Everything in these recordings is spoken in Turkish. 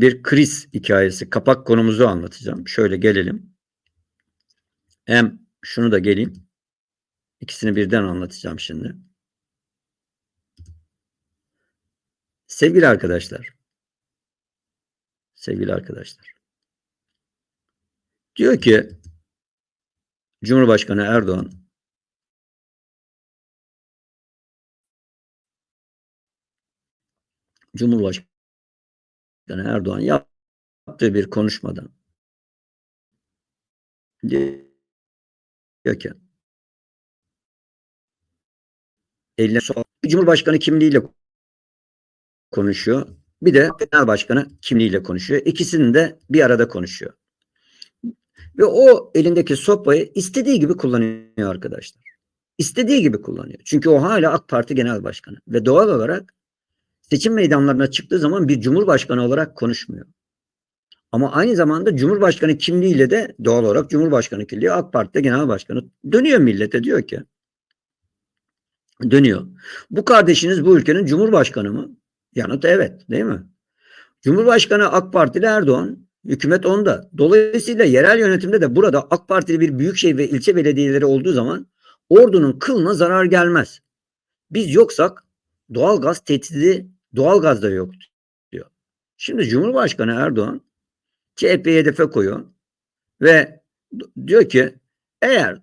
bir kriz hikayesi, kapak konumuzu anlatacağım. Şöyle gelelim. Hem şunu da geleyim. İkisini birden anlatacağım şimdi. Sevgili arkadaşlar. Sevgili arkadaşlar. Diyor ki Cumhurbaşkanı Erdoğan Cumhurbaşkanı Erdoğan yaptığı bir konuşmadan diyor ki eline sol Cumhurbaşkanı kimliğiyle konuşuyor. Bir de genel başkanı kimliğiyle konuşuyor. İkisini de bir arada konuşuyor. Ve o elindeki sopayı istediği gibi kullanıyor arkadaşlar. İstediği gibi kullanıyor. Çünkü o hala AK Parti Genel Başkanı. Ve doğal olarak seçim meydanlarına çıktığı zaman bir cumhurbaşkanı olarak konuşmuyor. Ama aynı zamanda Cumhurbaşkanı kimliğiyle de doğal olarak Cumhurbaşkanı kimliği AK Parti'de Genel Başkanı dönüyor millete diyor ki dönüyor. Bu kardeşiniz bu ülkenin Cumhurbaşkanı mı? Yanıt evet değil mi? Cumhurbaşkanı AK Partili Erdoğan, hükümet onda. Dolayısıyla yerel yönetimde de burada AK Partili bir büyükşehir ve ilçe belediyeleri olduğu zaman ordunun kılına zarar gelmez. Biz yoksak doğalgaz tehdidi doğalgaz da yok diyor. Şimdi Cumhurbaşkanı Erdoğan CHP'yi hedefe koyuyor ve diyor ki eğer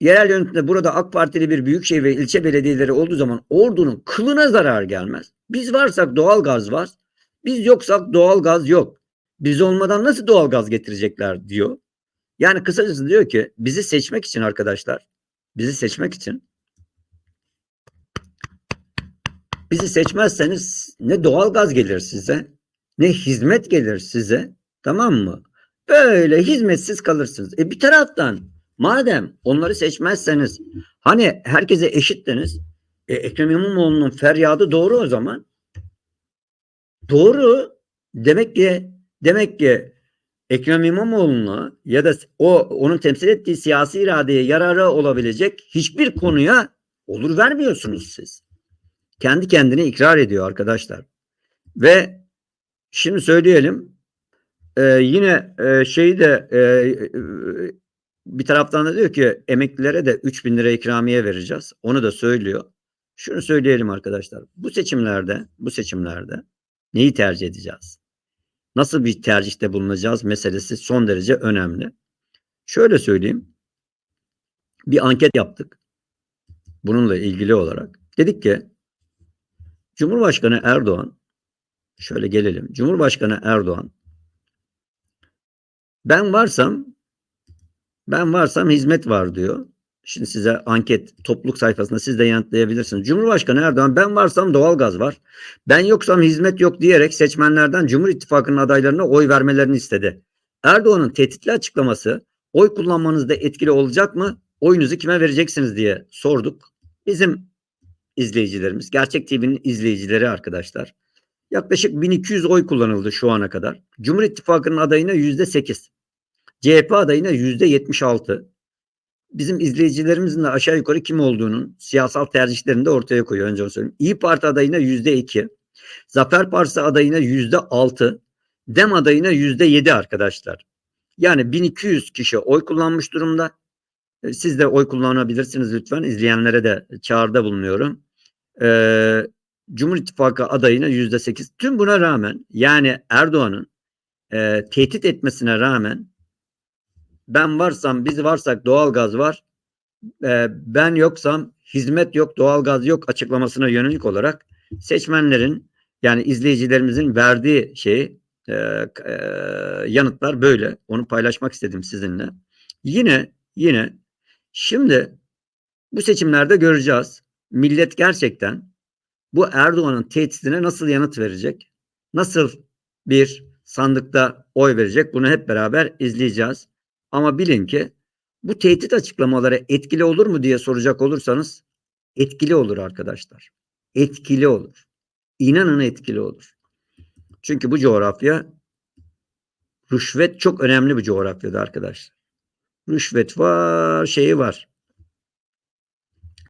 yerel yönetimde burada AK Partili bir büyükşehir ve ilçe belediyeleri olduğu zaman ordunun kılına zarar gelmez. Biz varsak doğal gaz var. Biz yoksak doğal gaz yok. Biz olmadan nasıl doğal gaz getirecekler diyor. Yani kısacası diyor ki bizi seçmek için arkadaşlar bizi seçmek için bizi seçmezseniz ne doğal gaz gelir size ne hizmet gelir size tamam mı? Böyle hizmetsiz kalırsınız. E bir taraftan madem onları seçmezseniz hani herkese eşittiniz e, Ekrem İmamoğlu'nun feryadı doğru o zaman. Doğru. Demek ki demek ki Ekrem İmamoğlu'na ya da o onun temsil ettiği siyasi iradeye yararı olabilecek hiçbir konuya olur vermiyorsunuz siz. Kendi kendine ikrar ediyor arkadaşlar. Ve şimdi söyleyelim e, yine e, şeyi de e, e, bir taraftan da diyor ki emeklilere de 3000 lira ikramiye vereceğiz. Onu da söylüyor. Şunu söyleyelim arkadaşlar. Bu seçimlerde, bu seçimlerde neyi tercih edeceğiz? Nasıl bir tercihte bulunacağız meselesi son derece önemli. Şöyle söyleyeyim. Bir anket yaptık. Bununla ilgili olarak. Dedik ki Cumhurbaşkanı Erdoğan şöyle gelelim. Cumhurbaşkanı Erdoğan ben varsam ben varsam hizmet var diyor. Şimdi size anket topluluk sayfasında siz de yanıtlayabilirsiniz. Cumhurbaşkanı Erdoğan ben varsam doğalgaz var. Ben yoksam hizmet yok diyerek seçmenlerden Cumhur İttifakı'nın adaylarına oy vermelerini istedi. Erdoğan'ın tehditli açıklaması oy kullanmanızda etkili olacak mı? Oyunuzu kime vereceksiniz diye sorduk. Bizim izleyicilerimiz, Gerçek TV'nin izleyicileri arkadaşlar. Yaklaşık 1200 oy kullanıldı şu ana kadar. Cumhur İttifakı'nın adayına %8. CHP adayına %76 bizim izleyicilerimizin de aşağı yukarı kim olduğunun siyasal tercihlerini de ortaya koyuyor önce onu söyleyeyim. İyi Parti adayına yüzde iki, Zafer Partisi adayına yüzde altı, Dem adayına yüzde yedi arkadaşlar. Yani 1200 kişi oy kullanmış durumda. Siz de oy kullanabilirsiniz lütfen. İzleyenlere de çağrıda bulunuyorum. Ee, Cumhur İttifakı adayına yüzde sekiz. Tüm buna rağmen yani Erdoğan'ın e, tehdit etmesine rağmen ben varsam biz varsak doğalgaz var. E, ben yoksam hizmet yok doğalgaz yok açıklamasına yönelik olarak seçmenlerin yani izleyicilerimizin verdiği şey e, e, yanıtlar böyle. Onu paylaşmak istedim sizinle. Yine yine şimdi bu seçimlerde göreceğiz. Millet gerçekten bu Erdoğan'ın tehditine nasıl yanıt verecek? Nasıl bir sandıkta oy verecek? Bunu hep beraber izleyeceğiz. Ama bilin ki bu tehdit açıklamaları etkili olur mu diye soracak olursanız etkili olur arkadaşlar. Etkili olur. İnanın etkili olur. Çünkü bu coğrafya rüşvet çok önemli bir coğrafyada arkadaşlar. Rüşvet var, şeyi var.